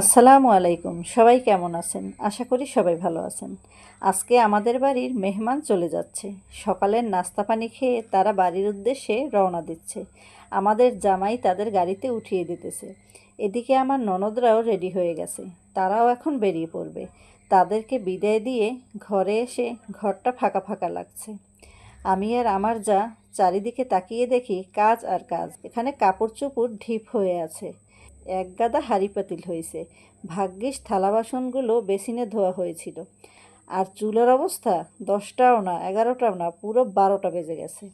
আসসালামু আলাইকুম, সবাই কেমন আছেন? আশা করি সবাই ভালো আছেন। আজকে আমাদের বাড়ির মেহমান চলে যাচ্ছে। সকালের নাস্তা পানি খেয়ে তারা বাড়ির উদ্দেশ্যে রওনা দিচ্ছে। আমাদের জামাই তাদের গাড়িতে উঠিয়ে দিতেছে। এদিকে আমার ননদরাও রেডি হয়ে গেছে। তারাও এখন বেরিয়ে পড়বে। তাদেরকে বিদায় দিয়ে ঘরে এসে ঘরটা ফাঁকা ফাঁকা লাগছে। আমি আর আমার যা চারিদিকে তাকিয়ে দেখি কাজ আর কাজ। এখানে কাপড় চোপড় ঢিপ হয়ে আছে। এক গাদা হাঁড়ি পাতিল হয়েছে ভাগ্যিস থালা বাসনগুলো বেসিনে ধোয়া হয়েছিল। আর চুলের অবস্থা দশটাও না, এগারোটাও না, পুরো বারোটা বেজে গেছে।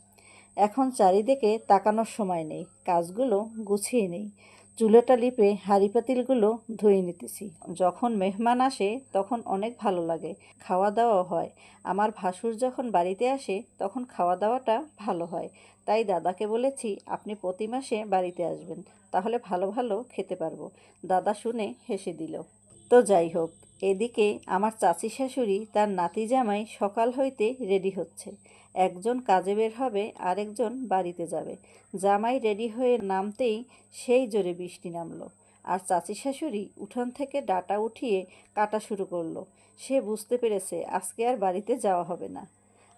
এখন চারিদিকে তাকানোর সময় নেই, কাজগুলো গুছিয়ে নেই। চুলোটা লিপে হাঁড়ি পাতিলগুলো ধুয়ে নিতেছি। যখন মেহমান আসে, তখন অনেক ভালো লাগে খাওয়া দাওয়া হয়। আমার ভাসুর যখন বাড়িতে আসে, তখন খাওয়া দাওয়াটা ভালো হয়। তাই দাদাকে বলেছি, আপনি প্রতি মাসে বাড়িতে আসবেন, তাহলে ভালো ভালো খেতে পারব। দাদা শুনে হেসে দিল। তো যাই হোক এদিকে আমার চাচি শাশুড়ি তার নাতি জামাই সকাল হইতে রেডি হচ্ছে। একজন কাজে বের হবে, আরেকজন বাড়িতে যাবে। জামাই রেডি হয়ে নামতেই সেই জোরে বৃষ্টি নামলো। আর চাচি শাশুড়ি উঠোন থেকে ডাটা উঠিয়ে কাটা শুরু করল। সে বুঝতে পেরেছে আজকে আর বাড়িতে যাওয়া হবে না।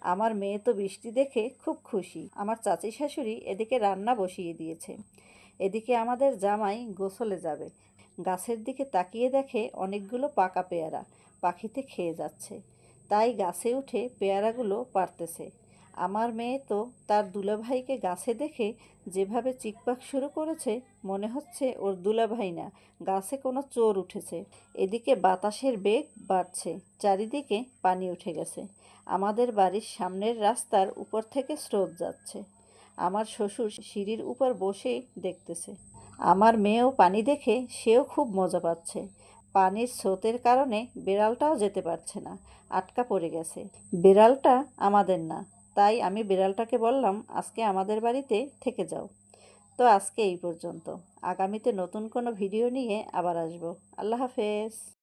আমার মেয়ে তো বৃষ্টি দেখে খুব খুশি। আমার চাচি শাশুড়ি এদিকে রান্না বসিয়ে দিয়েছে। এদিকে আমাদের জামাই গোসলে যাবে। গাছের দিকে তাকিয়ে দেখে অনেকগুলো পাকা পেয়ারা পাখিতে খেয়ে যাচ্ছে। তাই গাছে উঠে পেয়ারাগুলো পারতেছে আমার মেয়ে তো তার দুলাভাইকে গাছে দেখে যেভাবে চিকপাক শুরু করেছে, মনে হচ্ছে ওর দুলাভাই না, গাছে কোনো চোর উঠেছে। এদিকে বাতাসের বেগ বাড়ছে, চারিদিকে পানি উঠে গেছে। আমাদের বাড়ির সামনের রাস্তার উপর থেকে স্রোত যাচ্ছে। আমার শ্বশুর সিঁড়ির উপর বসেই দেখতেছে। আমার মেয়েও পানি দেখে সেও খুব মজা পাচ্ছে। পানির স্রোতের কারণে বিড়ালটাও যেতে পারছে না, আটকা পড়ে গেছে। বিড়ালটা আমাদের না, তাই আমি বিড়ালটাকে বললাম, আজকে আমাদের বাড়িতে থেকে যাও। তো আজকে এই পর্যন্ত। আগামীতে নতুন কোনো ভিডিও নিয়ে আবার আসব। আল্লাহ হাফেজ।